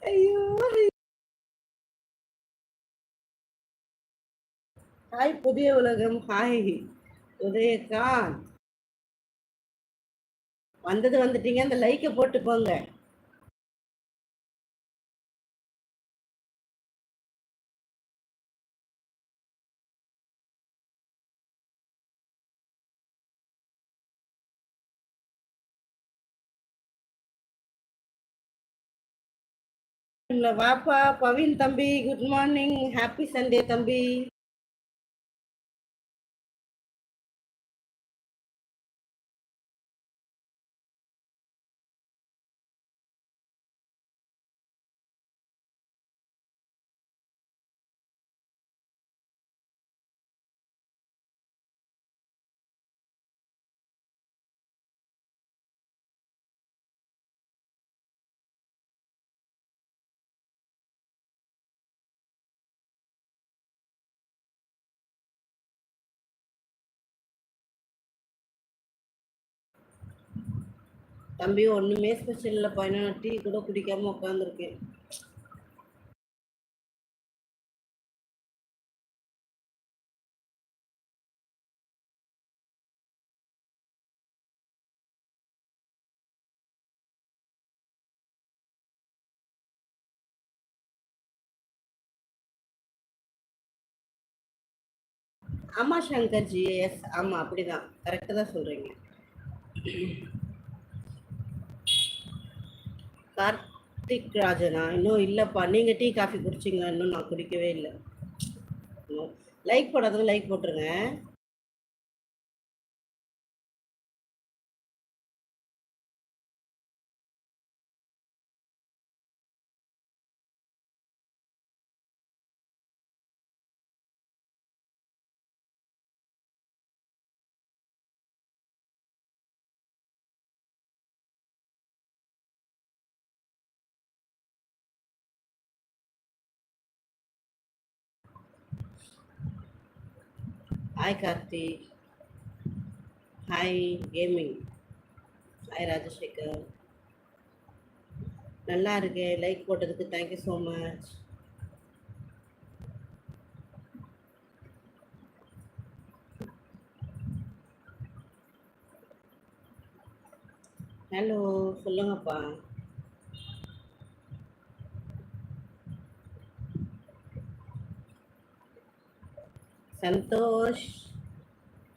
ஐயோ. ஹாய் புதிய உலகம். ஹாய். உதயகாந்த் வந்தது வந்துட்டீங்க. அந்த லைக்கை போட்டு வாப்பா பவின் தம்பி குட் மார்னிங் ஹாப்பி சண்டே தம்பி. தம்பி ஒண்ணுமே ஸ்பெஷல் இல்லை பையனா டீ கூட குடிக்காம உட்காந்துருக்கேன் ஆமா சங்கர்ஜி. எஸ் ஆமா அப்படிதான். கரெக்டாக தான் சொல்றீங்க. கார்த்திக் ராஜனா இன்னும் இல்லைப்பா நீங்கள் டீ காஃபி குடிச்சிங்களா இன்னும் நான் குடிக்கவே இல்லை. லைக் போடாதவங்க லைக் போட்டுருங்க. Hi Karthik hi gaming hi Rajasekhar நல்லா இருக்கேன். லைக் போட்டதுக்கு thank you so much hello சொல்லுங்கப்பா. சந்தோஷ்.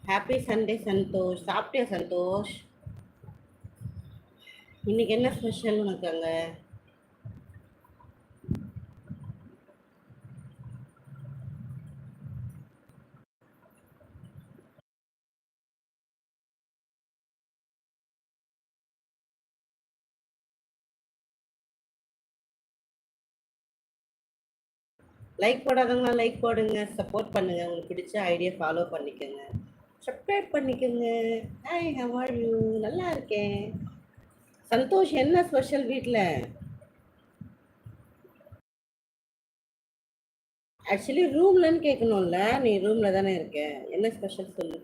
Happy Sunday Santosh. சாப்பிட்டியா சந்தோஷ்? இன்னைக்கு என்ன ஸ்பெஷல் உனக்கு அங்கே? லைக் போடாதவங்க லைக் போடுங்க சப்போர்ட் பண்ணுங்க. உங்களுக்கு பிடிச்ச ஐடியா ஃபாலோ பண்ணிக்கோங்க. சப்ஸ்கிரைப் பண்ணிக்கோங்க. ஹாய் ஹவ் ஆர் யூ நல்லா இருக்கேன். சந்தோஷ் என்ன ஸ்பெஷல் வீட்டில் ஆக்சுவலி ரூம்லன்னு கேட்கணும்ல நீ ரூமில் தானே இருக்க. என்ன ஸ்பெஷல் சொல்லு?